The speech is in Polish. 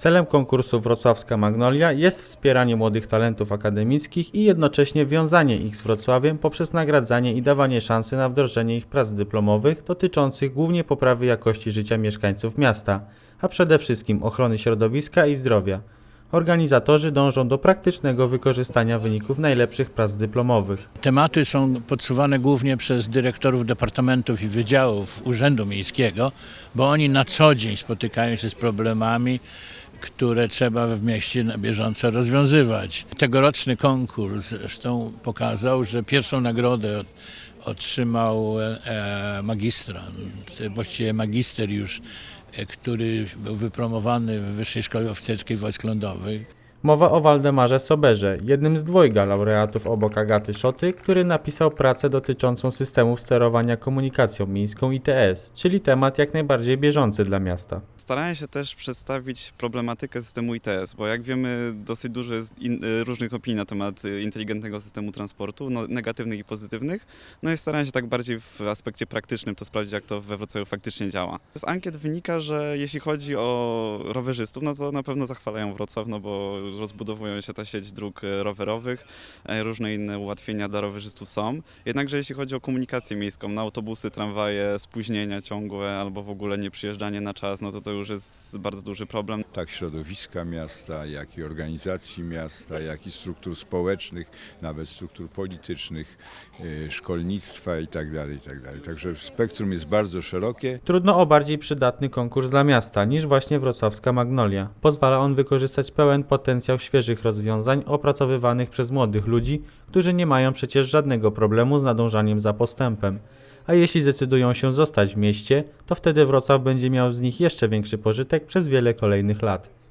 Celem konkursu Wrocławska Magnolia jest wspieranie młodych talentów akademickich i jednocześnie wiązanie ich z Wrocławiem poprzez nagradzanie i dawanie szansy na wdrożenie ich prac dyplomowych dotyczących głównie poprawy jakości życia mieszkańców miasta, a przede wszystkim ochrony środowiska i zdrowia. Organizatorzy dążą do praktycznego wykorzystania wyników najlepszych prac dyplomowych. Tematy są podsuwane głównie przez dyrektorów departamentów i wydziałów Urzędu Miejskiego, bo oni na co dzień spotykają się z problemami, które trzeba w mieście na bieżąco rozwiązywać. Tegoroczny konkurs zresztą pokazał, że pierwszą nagrodę otrzymał e, magistrant, właściwie magister już, e, który był wypromowany w Wyższej Szkole Oficerskiej Wojsk Lądowych. Mowa o Waldemarze Soberze, jednym z dwojga laureatów obok Agaty Szoty, który napisał pracę dotyczącą systemów sterowania komunikacją miejską ITS, czyli temat jak najbardziej bieżący dla miasta. Starałem się też przedstawić problematykę systemu ITS, bo jak wiemy, dosyć dużo jest in, y, różnych opinii na temat y, inteligentnego systemu transportu, no, negatywnych i pozytywnych. No i starałem się tak bardziej w aspekcie praktycznym to sprawdzić, jak to we Wrocławiu faktycznie działa. Z ankiet wynika, że jeśli chodzi o rowerzystów, no to na pewno zachwalają Wrocław, no bo rozbudowują się ta sieć dróg y, rowerowych, różne inne ułatwienia dla rowerzystów są. Jednakże jeśli chodzi o komunikację miejską, na autobusy, tramwaje, spóźnienia ciągłe albo w ogóle nieprzyjeżdżanie na czas, no to to już jest bardzo duży problem. tak środowiska miasta, jak i organizacji miasta, jak i struktur społecznych, nawet struktur politycznych, y, szkolnictwa itd. itd. Także spektrum jest bardzo szerokie. Trudno o bardziej przydatny konkurs dla miasta niż właśnie wrocławska Magnolia. Pozwala on wykorzystać pełen potencjał świeżych rozwiązań opracowywanych przez młodych ludzi, którzy nie mają przecież żadnego problemu z nadążaniem za postępem. A jeśli zdecydują się zostać w mieście, to wtedy Wrocław będzie miał z nich jeszcze większy pożytek przez wiele kolejnych lat.